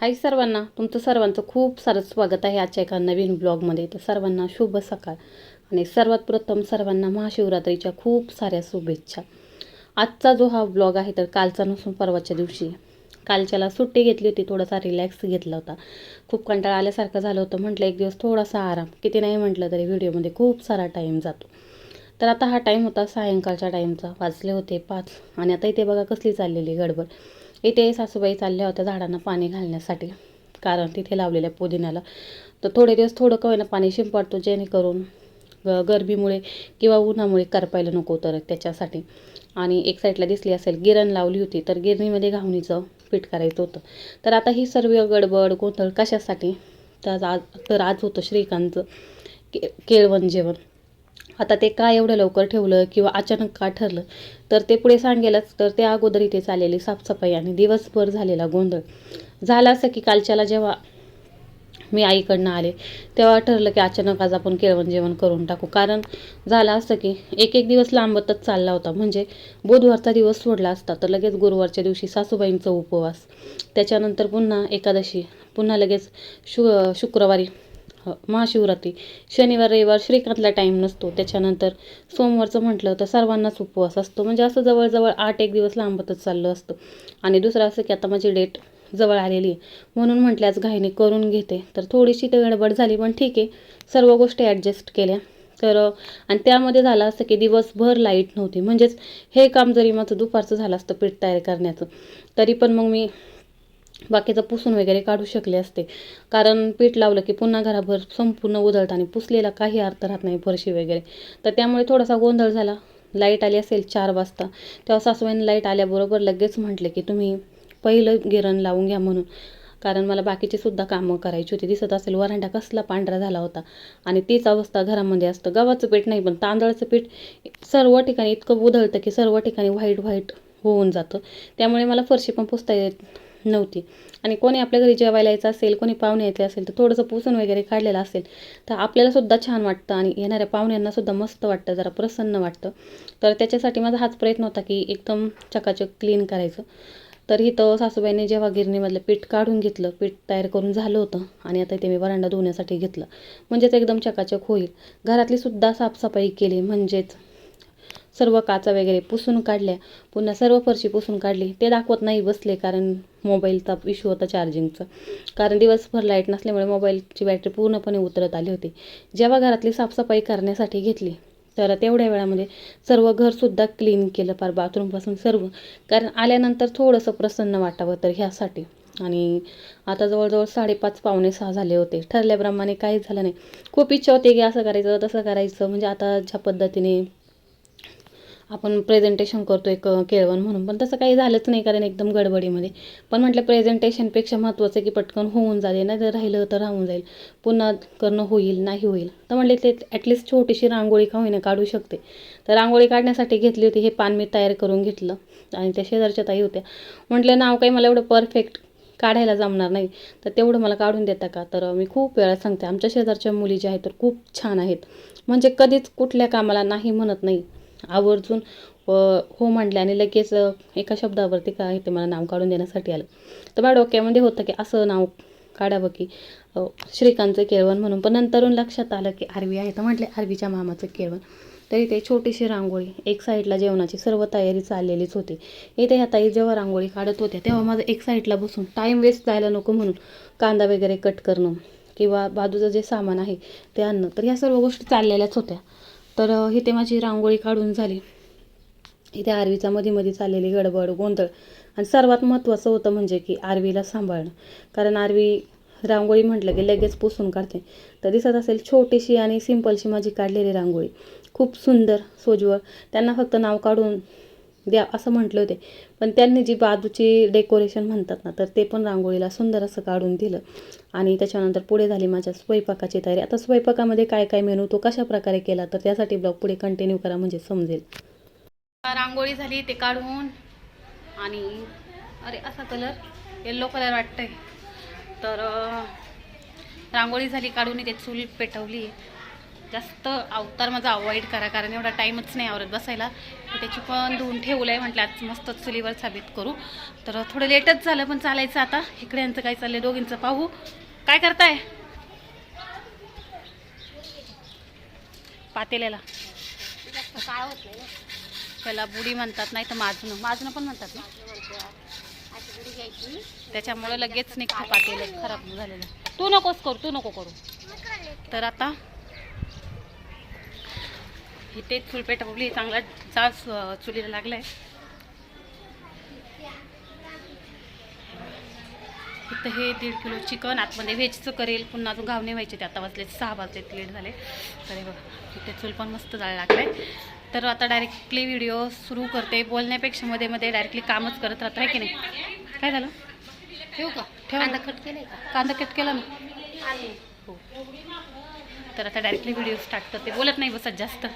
हाय सर्वांना तुमचं सर्वांचं खूप सारं स्वागत आहे आजच्या एका नवीन ब्लॉगमध्ये. तर सर्वांना शुभ सकाळ आणि सर्वात प्रथम सर्वांना महाशिवरात्रीच्या खूप साऱ्या शुभेच्छा. आजचा जो हा ब्लॉग आहे तर कालचा नसून परवाच्या दिवशी. कालच्याला सुट्टी घेतली होती थोडासा रिलॅक्स घेतला होता. खूप कंटाळा आल्यासारखं झालं होतं म्हटलं एक दिवस थोडासा आराम. किती नाही म्हटलं तरी व्हिडिओमध्ये खूप सारा टाईम जातो. तर आता हा टाईम होता सायंकाळच्या टाईमचा वाजले होते पाच आणि आता इथे बघा कसली चाललेली गडबड. इथे सासूबाई चालल्या होत्या झाडांना पाणी घालण्यासाठी कारण तिथे लावलेल्या पुदिन्याला. तर थोडे दिवस थोडं का होईना पाणी शिंपडतो जेणेकरून ग गरबीमुळे किंवा उन्हामुळे करपायला नको तर त्याच्यासाठी. आणि एक साईडला दिसली असेल गिरण लावली होती तर गिरणीमध्ये घावणीचं पीठ करायचं होतं. तर आता ही सर्व गडबड गोंधळ कशासाठी? तर आज तर आज होतं श्रीकांतचं के केळवण जेवण. आता ते का एवढं लवकर ठेवलं किंवा अचानक का ठरलं? तर ते पुढे सांगेलच. तर ते अगोदर इथे चाललेली साफसफाई आणि दिवसभर झालेला गोंधळ. झाला असं की कालच्याला जेव्हा मी आईकडनं आले तेव्हा ठरलं की अचानक आज आपण केळवण जेवण करून टाकू. कारण झालं असतं की एक एक दिवस लांबतच चालला होता. म्हणजे बुधवारचा दिवस सोडला असता तर लगेच गुरुवारच्या दिवशी सासूबाईंचा उपवास. त्याच्यानंतर पुन्हा एकादशी पुन्हा लगेच शु शुक्रवारी ह, महाशिवरात्री. शनिवार रविवार श्रीकांतला टाईम नसतो. त्याच्यानंतर सोमवारचं म्हटलं तर सर्वांनाच उपवास असतो. म्हणजे असं जवळजवळ आठ एक दिवस लांबतच चाललं असतं. आणि दुसरं असं की आता माझी डेट जवळ आलेली आहे. म्हणून म्हटलं आज घाईने करून घेते. तर थोडीशी ते गडबड झाली पण ठीक आहे. सर्व गोष्टी ॲडजस्ट केल्या. तर आणि त्यामध्ये झालं असतं की दिवसभर लाइट नव्हती. म्हणजेच हे काम जरी माझं दुपारचं झालं असतं पीठ तयार करण्याचं तरी पण मग मी बाकीचं पुसून वगैरे काढू शकले असते. कारण पीठ लावलं की पुन्हा घराभर संपूर्ण उधळतं आणि पुसलेला काही अर्थ राहत नाही फरशी वगैरे. तर त्यामुळे थोडासा गोंधळ झाला. लाइट आली असेल चार वाजता. तेव्हा सासूबाईंनी लाइट आल्याबरोबर लगेच म्हटले की तुम्ही पहिलं गिरण लावून घ्या म्हणून. कारण मला बाकीची सुद्धा कामं करायची होती. दिसत असेल वरांडा कसला पांढरा झाला होता. आणि तीच अवस्था घरामध्ये असतं. गव्हाचं पीठ नाही पण तांदळाचं पीठ सर्व ठिकाणी इतकं उधळतं की सर्व ठिकाणी व्हाईट व्हाईट होऊन जातं. त्यामुळे मला फरशी पण पुसता येत नव्हती. आणि कोणी आपल्या घरी जेवायला यायचं असेल कोणी पाहुणे यायचे असेल तर थोडंसं पुसून वगैरे काढलेलं असेल तर आपल्यालासुद्धा छान वाटतं आणि येणाऱ्या पाहुण्यांनासुद्धा मस्त वाटतं जरा प्रसन्न वाटतं. तर त्याच्यासाठी माझा हाच प्रयत्न होता की एकदम चकाचक क्लीन करायचं. तर इथं सासूबाईने जेव्हा गिरणीमधलं पीठ काढून घेतलं पीठ तयार करून झालं होतं आणि आता ते मी वरांडा धुण्यासाठी घेतलं. म्हणजेच एकदम चकाचक होईल. घरातली सुद्धा साफसफाई केली म्हणजेच सर्व काचा वगैरे पुसून काढल्या. पुन्हा सर्व फरशी पुसून काढली. ते दाखवत नाही बसले कारण मोबाईलचा इश्यू होता चार्जिंगचा कारण दिवसभर लाइट नसल्यामुळे मोबाईलची बॅटरी पूर्णपणे उतरत आली होती. जेव्हा घरातली साफसफाई करण्यासाठी घेतली तर तेवढ्या वेळामध्ये सर्व घरसुद्धा क्लीन केलं फार बाथरूमपासून सर्व. कारण आल्यानंतर थोडंसं प्रसन्न वाटावं तर ह्यासाठी. आणि आता जवळजवळ साडेपाच पावणे सहा झाले होते. ठरल्याप्रमाणे काहीच झालं नाही. खूप इच्छा होती की असं करायचं तसं करायचं. म्हणजे आता ज्या पद्धतीने आपण प्रेझेंटेशन करतो एक केळवण म्हणून. पण तसं काही झालंच नाही कारण एकदम गडबडीमध्ये. पण म्हटलं प्रेझेंटेशनपेक्षा महत्त्वाचं की पटकन होऊन जाईल. नाही जर राहिलं तर राहून जाईल. पुन्हा करणं होईल नाही होईल. तर म्हटले ते ॲटलिस्ट छोटीशी रांगोळी का होईना काढू शकते. तर रांगोळी काढण्यासाठी घेतली होती. हे पान मी तयार करून घेतलं. आणि त्या शेजारच्या ताई होत्या. म्हटलं नाव काही मला एवढं परफेक्ट काढायला जमणार नाही. तर तेवढं मला काढून देता का? तर मी खूप वेळा सांगते. आमच्या शेजारच्या मुली ज्या आहेत तर खूप छान आहेत. म्हणजे कधीच कुठल्या कामाला नाही म्हणत नाही. आवर्जून हो म्हटले आणि लगेच एका शब्दावरती काय ते मला नाव काढून देण्यासाठी आलं. तर माझ्या डोक्यामध्ये होतं की असं नाव काढावं की श्रीकांतचं केळवण म्हणून. पण नंतरून लक्षात आलं की आरवी आहे. तर म्हटले आरवीच्या मामाचं केळवण. तरी ते छोटीशी रांगोळी एक साईडला जेवणाची सर्व तयारी चाललेलीच होती. इथे ह्या ताई जेव्हा रांगोळी काढत होत्या तेव्हा माझं एक साईडला बसून टाईम वेस्ट जायला नको म्हणून कांदा वगैरे कट करणं किंवा बाजूचं जे सामान आहे ते आणणं. तर ह्या सर्व गोष्टी चाललेल्याच होत्या. तर इथे माझी रांगोळी काढून झाली. इथे आरवीचा मध्ये मध्ये चाललेली गडबड गोंधळ आणि सर्वात महत्त्वाचं होतं म्हणजे की आरवीला सांभाळणं. कारण आरवी रांगोळी म्हटलं की लगेच पुसून काढते. तर दिसत असेल छोटीशी आणि सिंपलशी माझी काढलेली रांगोळी. खूप सुंदर सोज्वळ. त्यांना फक्त नाव काढून द्या असं म्हटलं होते. पण त्यांनी जी बाजूची डेकोरेशन म्हणतात ना तर ते पण रांगोळीला सुंदर असं काढून दिलं. आणि त्याच्यानंतर पुढे झाली माझ्या स्वयंपाकाची तयारी. आता स्वयंपाकामध्ये काय काय मेनू तो कशा प्रकारे केला तर त्यासाठी ब्लॉग पुढे कंटिन्यू करा म्हणजे समजेल. रांगोळी झाली ते काढून आणि अरे असा कलर येल्लो कलर वाटतंय. तर रांगोळी झाली काढून ते चूल पेटवली. जास्त अवतार माझा अवॉइड करा कारण एवढा टाईमच नाही आवरत बसायला. त्याची पण धुवून ठेवलं आहे म्हटलं आज मस्त चुलीवर साबित करू. तर थोडं लेटच झालं पण चालायचं आता. इकडे यांचं काय चाललंय दोघींचं पाहू. काय करताय? पातेल्याला. काय होत नाही त्याला बुडी म्हणतात नाही तर माजणं. माजणं पण म्हणतात ना. त्याच्यामुळे लगेच निघतं पातेलं. खराब झालेलं. तू नकोस करू तू नको करू. तर आता इथे चूल पेटवली चांगला जाळ सु- चुलीला लागलाय. इथं हे दीड किलो चिकन आतमध्ये व्हेजचं करेल पुन्हा अजून घावणे व्हायचे ते आता वाजले सहा वाजले लेट झाले. तर हे बघा इथे चूल पण मस्त जाळ लागलाय. तर आता डायरेक्टली व्हिडिओ सुरू करते. बोलण्यापेक्षा मध्ये मध्ये डायरेक्टली कामच करत राहत आहे की नाही? काय झालं? ठेवू का? ठेवा कांदा. कट केलाय का? कांदा कट केला ना आलू. हो. तर आता डायरेक्टली व्हिडिओ स्टार्ट करते बोलत नाही बसत जास्त.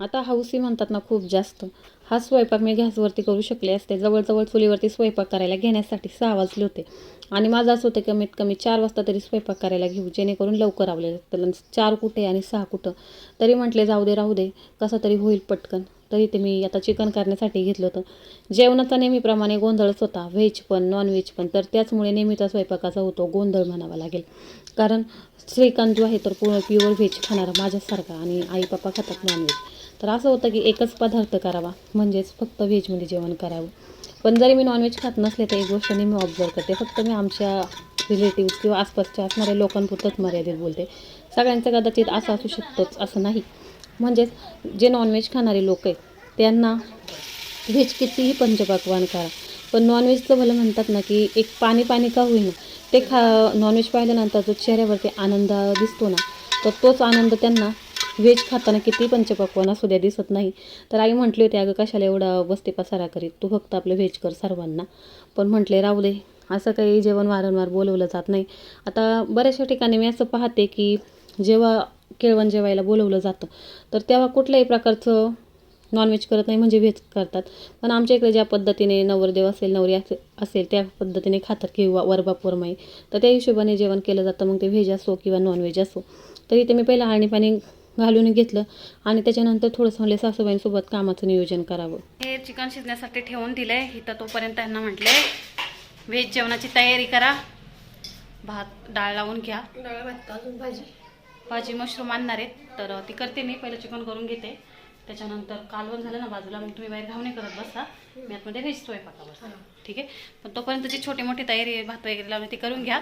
आता हौसी म्हणतात ना खूप जास्त. हा स्वयंपाक मी गॅसवरती करू शकले असते. जवळजवळ चुलीवरती स्वयंपाक करायला घेण्यासाठी सहा वाजले होते. आणि माझं असं होतं कमीत कमी चार वाजता तरी स्वयंपाक करायला घेऊ जेणेकरून लवकर आवले तर चार कुठे आणि सहा कुठं. तरी म्हटले जाऊ दे राहू दे. कसं तरी होईल पटकन. तरी ते मी आता चिकन करण्यासाठी घेतलं होतं. जेवणाचा नेहमीप्रमाणे गोंधळच होता व्हेज पण नॉनव्हेज पण. तर त्याचमुळे नेहमीचा स्वयंपाकाचा होतो गोंधळ म्हणावा लागेल. कारण श्रीकांत जो आहे तर पूर्ण प्युअर व्हेज खाणारा माझ्यासारखा आणि आई पप्पा खातात नॉनव्हेज तर असं होतं की एकच पदार्थ करावा म्हणजेच फक्त व्हेजमध्ये जेवण करावं. पण जरी मी नॉनव्हेज खात नसले तर एक गोष्ट नेहमी ऑब्झर्व करते. फक्त मी आमच्या रिलेटिव्स किंवा आसपासच्या असणाऱ्या लोकांपुरतंच मर्यादित बोलते. सगळ्यांचं कदाचित असं असू शकतंच असं नाही. म्हणजेच जे नॉनव्हेज खाणारे लोक आहेत त्यांना व्हेज कितीही पंचपक्वान करा पण नॉनव्हेजचं भलं म्हणतात ना की एक पाणी पाणी का होईना ते खा नॉनव्हेज पाहिल्यानंतर जो चेहऱ्यावरती आनंद दिसतो ना तर तोच आनंद त्यांना व्हेज खाताना किती पंचपक्वान असू द्या दिसत नाही. तर आई म्हटली होती अगं कशाला एवढा बसते पसारा करीत? तू फक्त आपलं व्हेज कर सर्वांना. पण म्हटले राहू दे असं काही जेवण वारंवार बोलवलं जात नाही. आता बऱ्याचशा ठिकाणी मी असं पाहते की जेव्हा केळवण जेवायला बोलवलं जातं तर तेव्हा कुठल्याही प्रकारचं नॉनव्हेज करत नाही म्हणजे व्हेज करतात. पण आमच्या इकडे ज्या पद्धतीने नवरदेव असेल नवरी असे असेल त्या पद्धतीने खातात किंवा वरबाप वरमाई तर त्या हिशोबाने जेवण केलं जातं. मग ते व्हेज असो किंवा नॉनव्हेज असो. तरी ते मी पहिलं आणि पाणी घालून घेतलं आणि त्याच्यानंतर थोडंसं म्हणले सासूबाईंसोबत कामाचं नियोजन करावं. हे चिकन शिजण्यासाठी ठेवून दिलंय. इथं तोपर्यंत त्यांना म्हटले व्हेज जेवणाची तयारी करा. भात डाळ लावून घ्या. डाळ भात अजून भाजी. भाजी मशरूम आणणार आहेत. तर ती करते मी. पहिलं चिकन करून घेते. त्याच्यानंतर कालवण झालं ना बाजूला मग तुम्ही बाहेर घावणे करत बसा. मी आतमध्ये व्हेज स्वयंपाकावर ठीक आहे? पण तोपर्यंत जी छोटी मोठी तयारी भात वगैरे लावणे ती करून घ्या.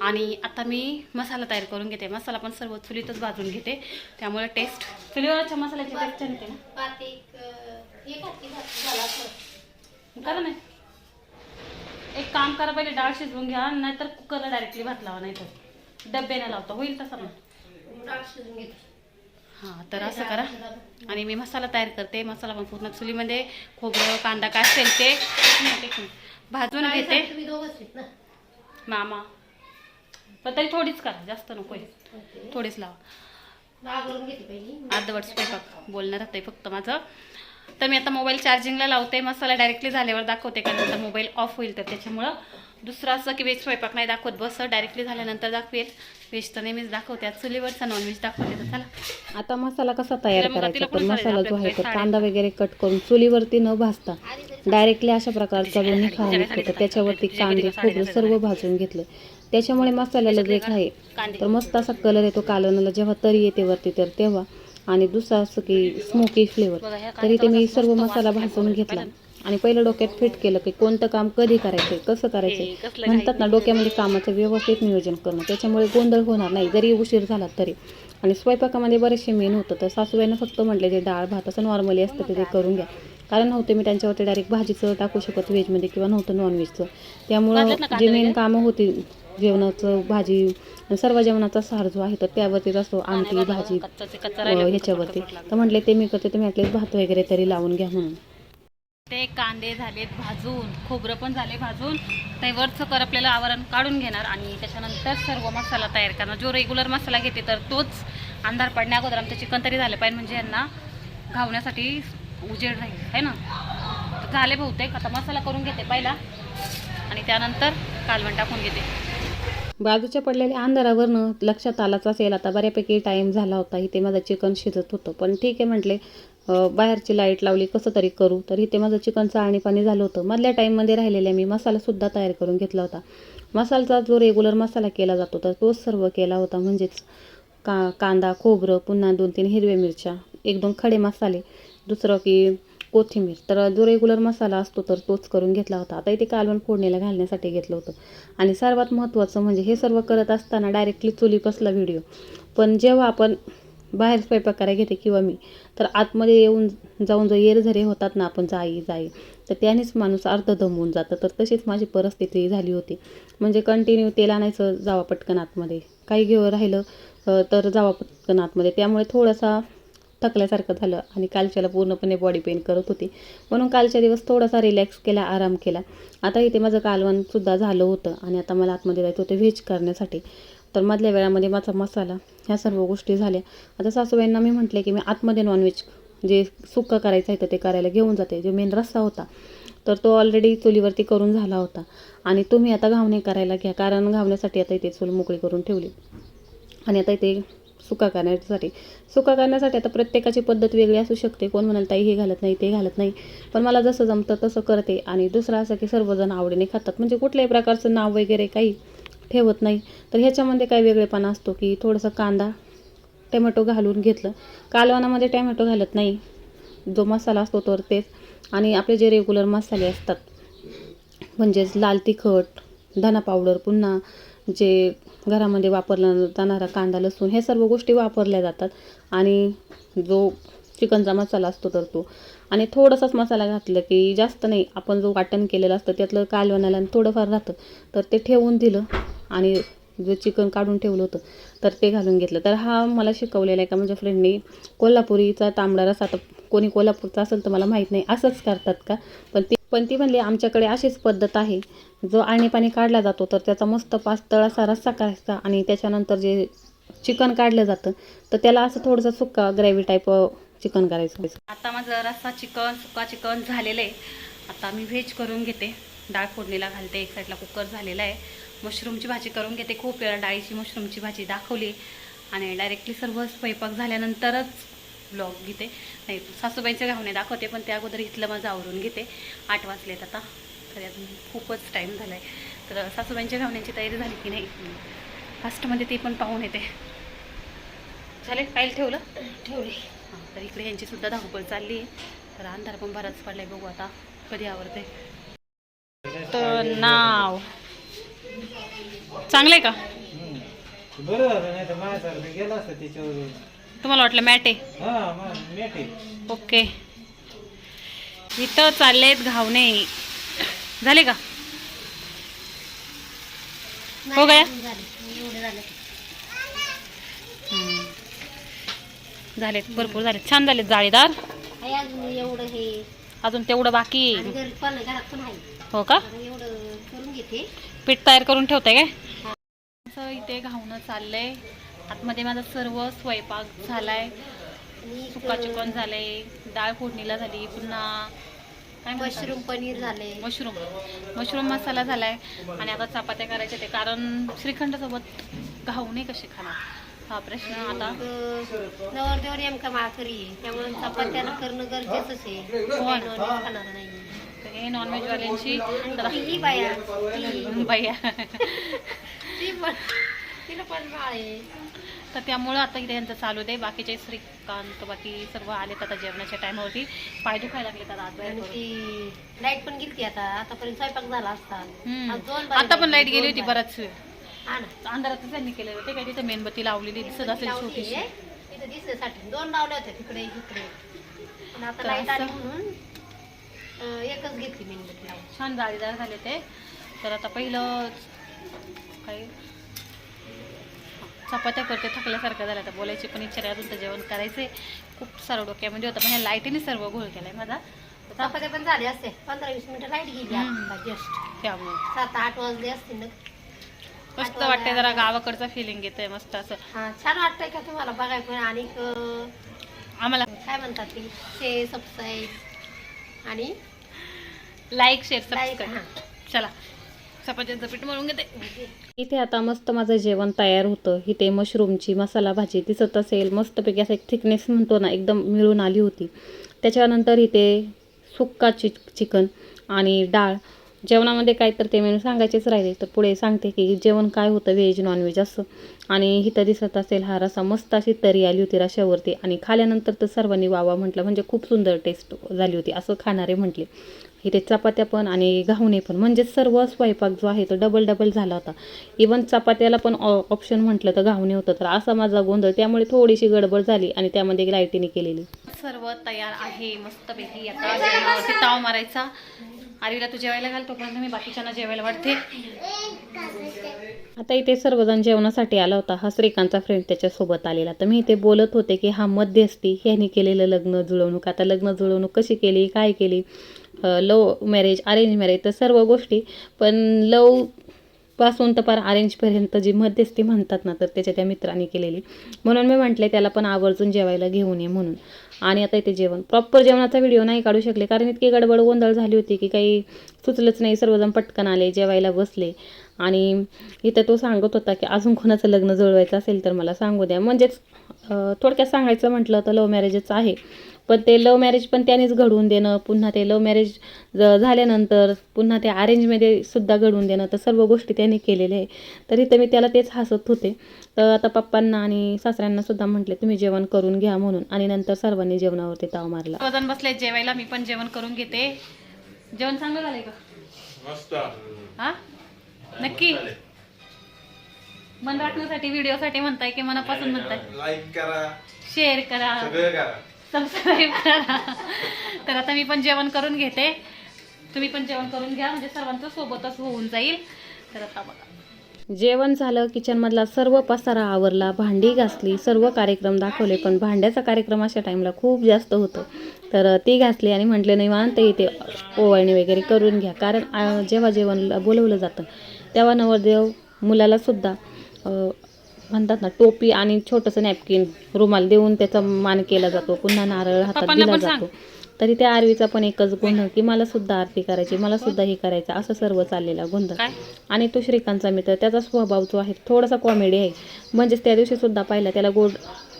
आणि आता मी मसाला तयार करून घेते. मसाला पण सर्व चुलीतच भाजून घेते. त्यामुळे टेस्ट चुलीवरच्या मसाल्याची टेस्ट छान येते ना. करा नाही एक काम करा पहिले डाळ शिजवून घ्या नाहीतर कुकरला डायरेक्टली भात लावा नाहीतर. डब्याने लावता. होईल तसं पण. डाळ शिजून घेते. हां तर असं करा. आणि मी मसाला तयार करते. मसाला पण पूर्ण चुलीमध्ये खोबरं कांदा काय असेल ते. भाजून घेते. मामा. पण तरी थोडीच करा जास्त नकोय ओके. थोडीच लावा. अर्धवट स्वयंपाक बोलणं राहतंय फक्त माझं. तर मी आता मोबाईल चार्जिंगला लावते. मसाला डायरेक्टली झाल्यावर दाखवते कारण आता मोबाईल ऑफ होईल तर त्याच्यामुळं दुसरं असं की व्हेज स्वयंपाक नाही दाखवत. बस डायरेक्टली झाल्यानंतर दाखवेल. व्हेज तर नेहमीच दाखवते आज चुलीवरचा नॉनव्हेज दाखवते तर चला आता मसाला कसा तयार करायचा? तर मसाला जो आहे आपल्याकडे कांदा वगैरे कट करून चुलीवरती न भाजता डायरेक्टली अशा प्रकारचा दोन्ही खावा निघतो तर त्याच्यावरती कांदे खोबरं सर्व भाजून घेतलं. त्याच्यामुळे मसाल्याला जे आहे तर मस्त असा कलर येतो कालवणाला. जेव्हा तरी येते वरती तर तेव्हा. आणि दुसरा असं की स्मोकी फ्लेवर तरी ते मी सर्व मसाला भाजून घेतला. आणि पहिलं डोक्यात फिट केलं की कोणतं काम कधी करायचंय कसं करायचंय. म्हणतात ना डोक्यामध्ये कामाचं व्यवस्थित नियोजन करणं. त्याच्यामुळे गोंधळ होणार नाही जरी उशीर झाला तरी. आणि स्वयंपाकामध्ये बरेचसे मेन होतं तर सासूबाईनं फक्त म्हटले जे डाळ भात असं नॉर्मली असतं ते ते करून घ्या. कारण नव्हते मी त्यांच्यावरती डायरेक्ट भाजीचं टाकू शकत व्हेजमध्ये किंवा नव्हतं नॉनव्हेजचं त्यामुळं जे मेन कामं होती जेवणाचं भाजी सर्व जेवणाचा सार जो आहे तर त्यावरतीच असतो आमटी भाजी अं, ह्याच्यावरती. तर म्हटले ते मी करते तुम्ही ॲटलीस्ट भात वगैरे तरी लावून घ्या म्हणून. ते कांदे झालेत भाजून खोबरं पण झाले भाजून. ते वरचं कर आपल्याला आवरण काढून घेणार आणि त्याच्यानंतर सर्व मसाला तयार करणार. जो रेग्युलर मसाला घेते तर तोच अंधार पडण्या अगोदर आमचं चिकन तरी झालं पाहिजे म्हणजे यांना घावण्यासाठी उजेड राहील है ना? तर झाले बहुतेक आता मसाला करून घेते पहिला आणि त्यानंतर कालवण टाकून घेते. बाजूच्या पडलेल्या अंधारावरनं लक्षात आलाच असेल आता बऱ्यापैकी टाईम झाला होता इथे माझं चिकन शिजत होतं. पण ठीक आहे म्हटले बाहेरची लाइट लावली कसं तरी करू. तर इथे माझं चिकनचं चाळणी पाणी झालं होतं. मधल्या टाईममध्ये राहिलेल्या मी मसालासुद्धा तयार करून घेतला होता. मसालाचा जो रेग्युलर मसाला केला जातो तर तोच सर्व केला होता. म्हणजेच का कांदा खोबरं पुन्हा दोन तीन हिरव्या मिरच्या एक दोन खडे मसाले दुसरं की कोथिंबीर. तर जो रेग्युलर मसाला असतो तर तोच करून घेतला होता. आता इथे कालवण फोडणीला घालण्यासाठी घेतलं होतं. आणि सर्वात महत्त्वाचं म्हणजे हे सर्व करत असताना डायरेक्टली चुली बसला व्हिडिओ पण जेव्हा आपण बाहेर स्वयंपाक करायला घेते किंवा मी. तर आतमध्ये येऊन जाऊन जो येरझरे होतात ना आपण जाई जाई तर त्यानेच माणूस अर्ध दमवून जातं. तर तशीच माझी परिस्थिती झाली होती. म्हणजे कंटिन्यू तेल आणायचं जावा पटकन आतमध्ये. काही घेऊन राहिलं तर जावा पटकन आतमध्ये. त्यामुळे थोडासा थकल्यासारखं झालं आणि कालच्याला पूर्णपणे बॉडी पेन करत होती. म्हणून कालच्या दिवस थोडासा रिलॅक्स केला आराम केला. आता इथे माझं कालवणसुद्धा झालं होतं आणि आता मला आतमध्ये जायचं होतं व्हेज करण्यासाठी. तर मधल्या वेळामध्ये माझा मसाला ह्या सर्व गोष्टी झाल्या. आता सासूबाईंना मी म्हटले की मी आतमध्ये नॉनव्हेज जे सुक्का करायचं आहे तर ते करायला घेऊन जाते जो मेन रस्सा होता. तर तो ऑलरेडी चुलीवरती करून झाला होता. आणि तुम्ही आता घावणे करायला घ्या कारण घावण्यासाठी आता इथे चूल मोकळी करून ठेवली. आणि आता इथे सुका करण्यासाठी सुका करण्यासाठी आता प्रत्येकाची पद्धत वेगळी असू शकते. कोण म्हणाल ताई हे घालत नाही ते घालत नाही. पण मला जसं जमतं तसं करते. आणि दुसरं असं की सर्वजण आवडीने खातात. म्हणजे कुठल्याही प्रकारचं नाव वगैरे काही ठेवत नाही. तर ह्याच्यामध्ये काय वेगळेपणा असतो की थोडंसं कांदा टमॅटो घालून घेतलं. कालवणामध्ये टमॅटो घालत नाही. जो मसाला असतो तर तेच. आणि आपले जे रेग्युलर मसाले असतात म्हणजेच लाल तिखट धना पावडर पुन्हा जे घरामध्ये वापरला जाणारा कांदा लसूण हे सर्व गोष्टी वापरल्या जातात. आणि जो चिकनचा मसाला असतो तर तो. आणि थोडासाच मसाला घातलं की जास्त नाही. आपण जो वाटण केलेलं असतं त्यातलं कालवणाला थोडंफार राहतं. तर ते ठेवून दिलं. आणि जे चिकन काढून ठेवलं होतं तर ते घालून घेतलं. तर हा मला शिकवलेला आहे का माझ्या फ्रेंडने कोल्हापुरीचा तांबडा रस्सा आता कोणी कोल्हापूरचा असेल तर मला माहीत नाही असंच करतात का? पण ती पण ती म्हणली आमच्याकडे अशीच पद्धत आहे. जो आणीपाणी काढला जातो तर त्याचा मस्त पातळ असा रस्सा करायचा आणि त्याच्यानंतर जे चिकन काढलं जातं तर त्याला असं थोडंसं सुक्का ग्रेव्ही टाईप चिकन करायचं आता माझं रस्सा चिकन सुक्का चिकन झालेलं आहे. आता मी व्हेज करून घेते. डाळ फोडणीला घालते. एक साईडला कुकर झालेला आहे. मशरूमची भाजी करून घेते. खूप वेळा डाळीची मशरूमची भाजी दाखवली. आणि डायरेक्टली सर्व स्वयंपाक झाल्यानंतरच ब्लॉग घेते. नाही सासूबाईंच्या घावणे दाखवते पण त्या अगोदर इथलं माझं आवरून घेते. आठ वाजलेत आता. तरी अजून खूपच टाईम झाला आहे तर सासूबाईंच्या घावण्याची तयारी झाली की नाही? फास्टमध्ये ते पण पाहून येते. झाले? फाईल ठेवलं? ठेवली. हां तर इकडे यांची सुद्धा धावपळ चालली. आहे तर अंधार पण बराच पडलाय. बघू आता कधी आवडते तर नाव. चांगलंय का? बरं झालं नाही तर माझ्यासारखं गेलं असतं त्याच्यावर तुम्हाला वाटलं मॅट? आहे हा मग मेटे. ओके. इथं चाललेत घावणे. झाले का? हो गया? झाले. एवढे झाले. हम्म. झालेत भरपूर झालेत. छान झालेत जाळीदार. अजून एवढं हे अजून तेवढं बाकी. हो का? पीठ तयार करून ठेवताय काय? असं इथे घावणं चाललंय. आतमध्ये माझा सर्व स्वयंपाक झालाय. सुका चिकन झालंय. डाळ फोडणीला झाली. पुन्हा काय? मशरूम पनीर झाले मशरूम. मशरूम मसाला झालाय. आणि आता चपात्या करायच्या ते कारण श्रीखंडासोबत घावणे कसे खाणार? हा प्रश्न आता. नवरदेव नेमका माळकरी आहे. त्यामुळे चपात्याला करणं गरजेचंच आहे. हो ना. काही non-veg खाणार नाही. तर हे नॉनव्हेजवाल्यांची तर ही बाया ती. बाया. ती पण तिला पण बाळ आहे. तर त्यामुळं आता इथे यांचं चालू दे बाकीचे श्रीकांत बाकी सर्व आलेत आता जेवणाच्या टायमावरती पाय दुखायला लागले आता आज आणि ती लाइट पण गेली आता. आतापर्यंत स्वयंपाक झाला असता. हम्म. आज दोन आता पण लाइट गेली होती बारी. बराच. वेळ हा ना. अंधारातच त्यांनी केलं होते. काय तिथं मेणबत्ती लावलेली दिसत असेल छोटीशी. इथं दिसण्यासाठी. दोन लावले होते तिकडे इकडे. पण आता तर लाइट आली असं- म्हणून अं, एकच घेतली मेणबत्ती लावून. छान जाळीदार झाले ते. तर आता पहिलं काय चपात्या करते थकल्यासारखं झालं आता बोलायची पण इच्छा नाही. अजून तर जेवण करायचे खूप सारं डोक्यामध्ये होतं. पण या लाईटीने सर्व घोळ केलाय माझा. आता चपात्या पण झाले असते पंधरा वीस मिनिटं लाइट गेली हम्म. आता जस्ट. त्यामुळं. सात आठ वाजले असतील ना. मस्त वाटते जरा गावाकडचा फिलिंग येतंय मस्त असं. हा छान वाटतंय का तुम्हाला बघाय पण आणि आम्हाला काय म्हणतात ते? शे सबस्क्राईब आणि? लाईक शेअर सबस्क्राईब हा. चला. चपात्यांचं पीठ मळून घेते. इथे आता मस्त माझं जेवण तयार होतं. इथे मशरूमची मसाला भाजी दिसत असेल. मस्तपैकी असं एक थिकनेस म्हणतो ना एकदम मिळून आली होती. त्याच्यानंतर इथे सुक्का चिक चिकन आणि डाळ. जेवणामध्ये काय तर ते मेनू सांगायचेच राहिले तर पुढे सांगते की जेवण काय होतं व्हेज नॉनव्हेज असं. आणि इथं दिसत असेल हा रसा मस्त अशी तरी आली होती रशावरती आणि खाल्यानंतर तर सर्वांनी वावा म्हटलं म्हणजे खूप सुंदर टेस्ट झाली होती असं खाणारे म्हटले. इथे चपात्या पण आणि घावणे पण. म्हणजे सर्व स्वयंपाक जो आहे तो डबल डबल झाला होता. इवन चपात्याला पण ऑप्शन म्हटलं तर घावणे होतं तर असा माझा गोंधळ. त्यामुळे थोडीशी गडबड झाली आणि त्यामध्ये लाईटीने केलेली. सर्व तयार आहे मस्तपैकी. आता ताव मारायचा. आरवीला तू जेवायला घाल तोपर्यंत मी बाकीच्यांना जेवायला वाटते आता इथे सर्वजण जेवणासाठी आला होता. हा श्रीकांतचा फ्रेंड त्याच्यासोबत आलेला. तर मी इथे बोलत होते की हा मध्यस्थी ह्याने केलेलं लग्न जुळवणूक. आता लग्न जुळवणूक कशी केली काय केली? लव मॅरेज अरेंज मॅरेज तर सर्व गोष्टी. पण लव पासून तर पार अरेंजपर्यंत जी मध्यस्थी म्हणतात ना तर त्याच्या त्या मित्रांनी केलेली. म्हणून मी म्हटले त्याला पण आवर्जून जेवायला घेऊन ये म्हणून. आणि आता इथे जेवण. प्रॉपर जेवणाचा व्हिडिओ नाही काढू शकले कारण इतकी गडबड गोंधळ झाली होती की काही सुचलंच नाही सर्वजण पटकन आले जेवायला बसले. आणि इथं तो सांगत होता की अजून कोणाचं लग्न जुळवायचं असेल तर मला सांगू द्या. म्हणजेच थोडक्यात सांगायचं म्हटलं तर लव्ह मॅरेजच आहे. पण ते लव्ह मॅरेज पण त्यानेच घडवून देणं पुन्हा ते लव्ह मॅरेज झाल्यानंतर पुन्हा ते अरेंजमध्ये सुद्धा घडवून देणं तर सर्व गोष्टी त्याने केलेल्या आहे तर इथं मी त्याला तेच हसत होते. तर आता पप्पांना आणि सासऱ्यांना सुद्धा म्हटले तुम्ही जेवण करून घ्या म्हणून. आणि नंतर सर्वांनी जेवणावरती ताव मारला. वजन बसले जेवायला मी पण जेवण करून घेते. जेवण चांगलं झालंय का? मस्त. हा? नक्की? मन राखण्यासाठी व्हिडिओसाठी म्हणताय की मनापासून म्हणताय? लाईक करा. शेअर करा. सगळं करा. सबस्क्राईब करा तर आता मी पण जेवण करून घेते. तुम्ही पण जेवण करून घ्या म्हणजे सर्वांचं सोबतच होऊन जाईल. तर आता बघा. जेवण झालं किचनमधला सर्व पसारा आवरला भांडी घासली सर्व कार्यक्रम दाखवले पण भांड्याचा कार्यक्रम अशा टाईमला खूप जास्त होतो. तर ती घासली आणि म्हटले नाही मानते इथे ओवाळणी वगैरे करून घ्या. कारण जेव्हा जेवण बोलवलं जातं तेव्हा नवरदेव मुलालासुद्धा म्हणतात ना टोपी आणि छोटंसं नॅपकिन रुमाल देऊन त्याचा मान केला जातो. पुन्हा नारळ हातात दिला. जातो. तरी त्या आरवीचा पण एकच गोंधळ की मला सुद्धा आरती करायची मला सुद्धा हे करायचं असं सर्व चाललेला गोंधळ. आणि तो श्रीकांतचा मित्र त्याचा स्वभाव जो आहे थोडासा कॉमेडी आहे. म्हणजेच त्या दिवशी सुद्धा पाहिला त्याला गोड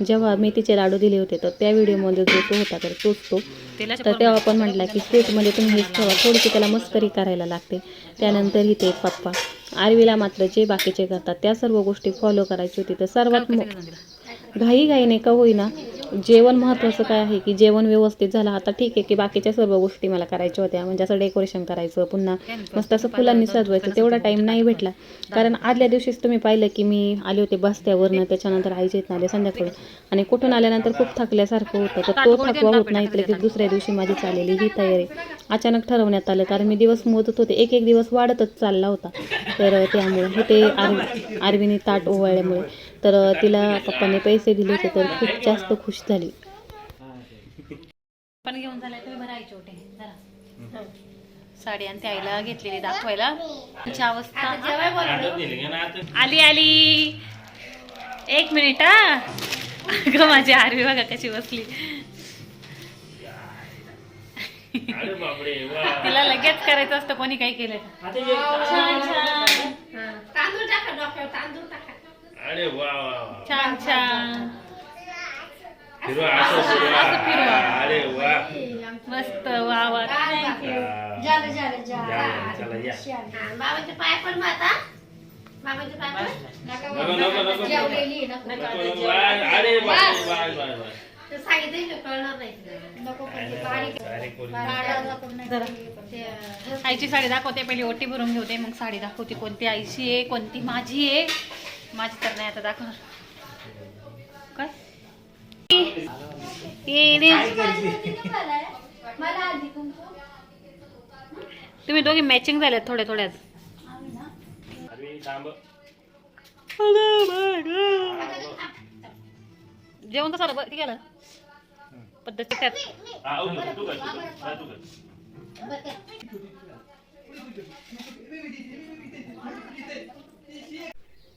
जेव्हा मेथीचे लाडू दिले होते तर त्या व्हिडिओमध्ये जो तो होता तर तोच तो तर तेव्हा पण म्हटला की स्वीटमध्ये तुम्ही हेच ठेवा. थोडीशी त्याला मस्करी करायला लागते. त्यानंतर इथे पप्पा. आरवीला मात्र जे बाकीचे करतात त्या सर्व गोष्टी फॉलो करायची होती. तर सर्वात घाई घाईने का होईना जेवण महत्त्वाचं काय आहे की जेवण व्यवस्थित झालं आता ठीक आहे की बाकीच्या सर्व गोष्टी मला करायच्या होत्या म्हणजे असं डेकोरेशन करायचं पुन्हा मस्त असं फुलांनी सजवायचं तेवढा टाईम नाही भेटला. कारण आदल्या दिवशीच तुम्ही पाहिलं की मी आले होते बसत्यावरनं त्याच्यानंतर आईचे इथनं आले संध्याकाळी. आणि कुठून आल्यानंतर खूप थकल्यासारखं होतं तर तो थकवा होत नाही तर दुसऱ्या दिवशी माझी चाललेली ही तयारी अचानक ठरवण्यात आलं कारण मी दिवस मोजत होते एक एक दिवस वाढतच चालला होता. तर त्यामुळे हे ते आर आरवीने ताट ओवाळल्यामुळे. तर तिला पप्पाने पैसे दिले होते तर खूप जास्त खुश झाली. पण घेऊन झालाय तुम्ही भरायचे होते जरा साडी आणि त्या आईला घेतलेली दाखवायला. चहा अवस्था. आली आली. एक मिनिट हा. अगं माझी आरवी बघा कशी बसली. तिला लगेच करायचं असतं कोणी काही केलं. तांदूळ टाका डॉक्टर तांदूळ टाका. अरे वा वा वा. छान छान. फिरवा असं फिरवा असं फिरवा. अरे वा. मस्त वा वा. थँक्यू झालं झालं या, चला या. हा, बाबाचे पाय पण माता बाबाचे पाय पण. नको नको नको जेवलेली नको. नको, नको. वाय, अरे बापरे वाय वाय वाय ते सांगितलं कळणार नाही नको अरे कोणी आईची साडी दाखवते पहिली ओटी भरून घेते मग साडी दाखवते कोणती आईची आहे कोणती माझी आहे. माझी तर नाही आता दाखवणार. काय? ये रे. तुम्ही दोघी मॅचिंग झाल्यात थोड्या थोड्याच जेवण कसं आलं ठीक आहे पद्धती त्यात.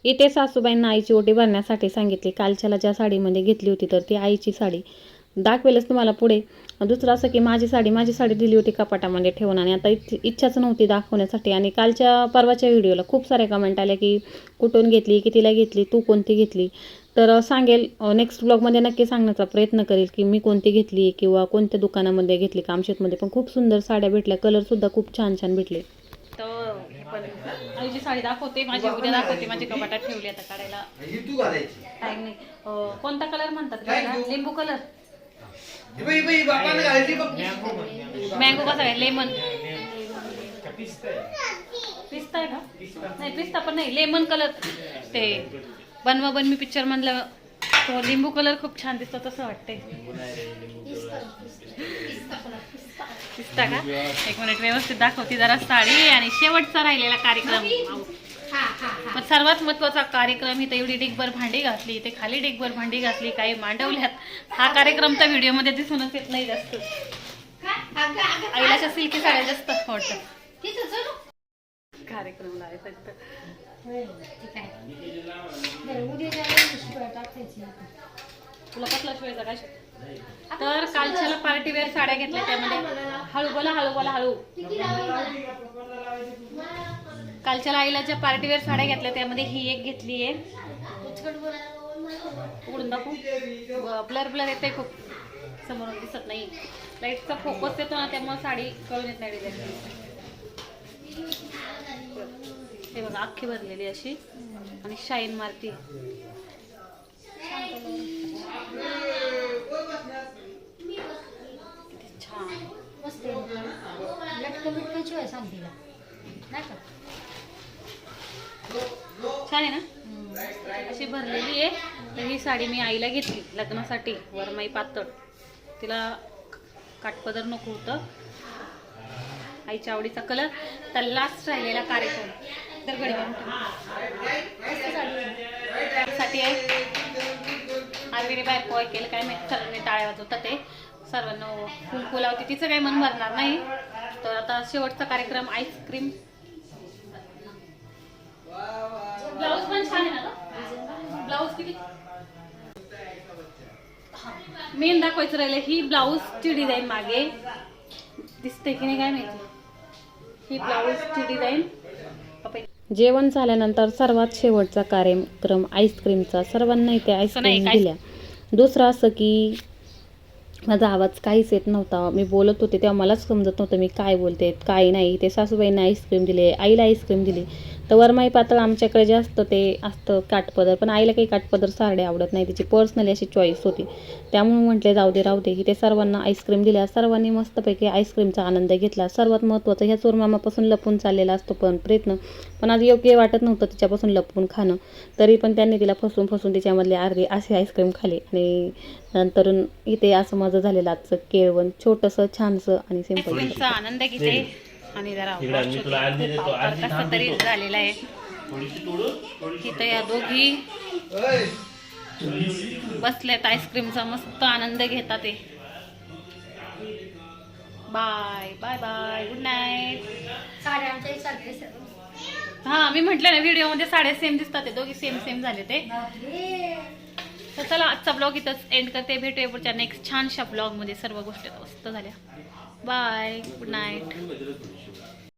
इथे सासूबाईंना आईची ओटी भरण्यासाठी सांगितली. कालच्याला ज्या साडीमध्ये घेतली होती तर ती आईची साडी. दाखवेलच तुम्हाला पुढे. दुसरं असं की माझी साडी माझी साडी दिली होती कपाटामध्ये ठेवून आणि आता इच्छ इच्छाच नव्हती दाखवण्यासाठी. आणि कालच्या परवाच्या व्हिडिओला खूप सारे कमेंट आल्या की कुठून घेतली कितीला घेतली तू कोणती घेतली? तर सांगेल नेक्स्ट ब्लॉगमध्ये नक्की सांगण्याचा प्रयत्न करेल की मी कोणती घेतली किंवा कोणत्या दुकानामध्ये घेतली कामशेतमध्ये पण खूप सुंदर साड्या भेटल्या कलरसुद्धा खूप छान छान भेटले. आईची साडी दाखवते माझी उद्या दाखवते माझी कपाटात ठेवली आता काढायला. ही तू घालायची. टाइम नाही. कोणता कलर म्हणतात? लिंबू कलर ही मँगो कसा आहे? लेमन पिस्ता आहे. का? नाही पिस्ता पण नाही. लेमन कलर ते बनवा बनमी पिक्चर मधलं तो लिंबू कलर खूप छान दिसतो तसं वाटते पिस्ता का? एक मिनिट व्यवस्थित दाखवते जरा साडी आणि शेवटचा राहिलेला कार्यक्रम. पण सर्वात महत्त्वाचा कार्यक्रम इथे एवढी डिगभर भांडी घातली इथे खाली डिगभर भांडी घातली काही मांडवल्यात. हा कार्यक्रम तर व्हिडिओमध्ये दिसूनच येत नाही जास्त. आईला अशा सिल्की साड्या जास्त आवडतात. कार्यक्रमला आहे फक्त. तुला कसला शिवायचा काय तर कालच्याला पार्टी वेअर साड्या घेतल्या त्यामध्ये. हळू बोला हळू बोला हळू. कालच्याला आईला ज्या पार्टी वेअर साड्या घेतल्या त्यामध्ये ही एक घेतली आहे. उघडून दाखवू. ब्लर ब्लर येते खूप. समोरून दिसत नाही. लाईटचा फोकस येतो ना त्यामुळे साडी कळून येत नाही डिझाईन हे बघा अख्खी भरलेली अशी. आणि शाईन मारती. छान आहे ना? अशी भरलेली आहे. तर ही साडी मी आईला घेतली लग्नासाठी वरमाई पातळ. तिला काटपदर नको होतं. आईच्या आवडीचा कलर. तर लास्ट राहिलेला कार्यक्रम. तर गडी साठी आहे. आम्ही बाहेर पोय केलं काय मी सर्वांनी टाळ्या वाजवतात ते. सर्वांना कुंकू लावते तिचं काही मन भरणार नाही. तर आता शेवटचा कार्यक्रम आईस्क्रीम ब्लाऊज पण छान आहे ना ब्लाऊज किती? मेन दाखवायचं राहिलं ही ब्लाऊजची डिझाईन मागे. दिसते की नाही काय माहिती? ही ब्लाऊजची डिझाईन जेवण झाल्यानंतर सर्वात शेवटचा कार्यक्रम आईस्क्रीमचा सर्वांना इथे आईस्क्रीम दिल्या. दुसरं असं की माझा आवाज काहीच येत नव्हता. मी बोलत होते तेव्हा मलाच समजत नव्हतं मी काय बोलते काय नाही. ते सासूबाईंना आईस्क्रीम दिले आईला आईस्क्रीम दिली. तर वरमाई पातळ आमच्याकडे जे असतं ते असतं काठपदर पण आईला काही काठपदर सारडे आवडत नाही. तिची पर्सनली अशी चॉईस होती. त्यामुळे म्हटले जाऊ दे राहू दे. इथे सर्वांना आईस्क्रीम दिल्या. सर्वांनी मस्तपैकी आईस्क्रीमचा आनंद घेतला. सर्वात महत्त्वाचं ह्या चोरमामापासून लपून चाललेला असतो पण प्रयत्न. पण आज योग्य वाटत नव्हतं तिच्यापासून लपून खाणं. तरी पण त्यांनी तिला फसून फसून तिच्यामधले अर्धे असे आईस्क्रीम खाले. आणि नंतर इथे असं माझं झालेलं आजचं केळवण. छोटंसं छानसं आणि सिंपल आईस्क्रीमचा आनंद घेते. आणि जरा कसा तरी. झालेला आहे. थोडीशी तोडू थोडीशी इथं या दोघी ओय. बसल्यात आईस्क्रीमचा मस्त आनंद घेतात ते. Bye bye bye good night हा मी म्हटलं ना व्हिडिओमध्ये साड्या सेम दिसतात ते दोघी सेम सेम झाले ते. तर चला आजचा ब्लॉग इथंच एंड करते. भेटूया पुढच्या नेक्स्ट छानशा ब्लॉगमध्ये. सर्व गोष्टी मस्त झाल्या. Bye good night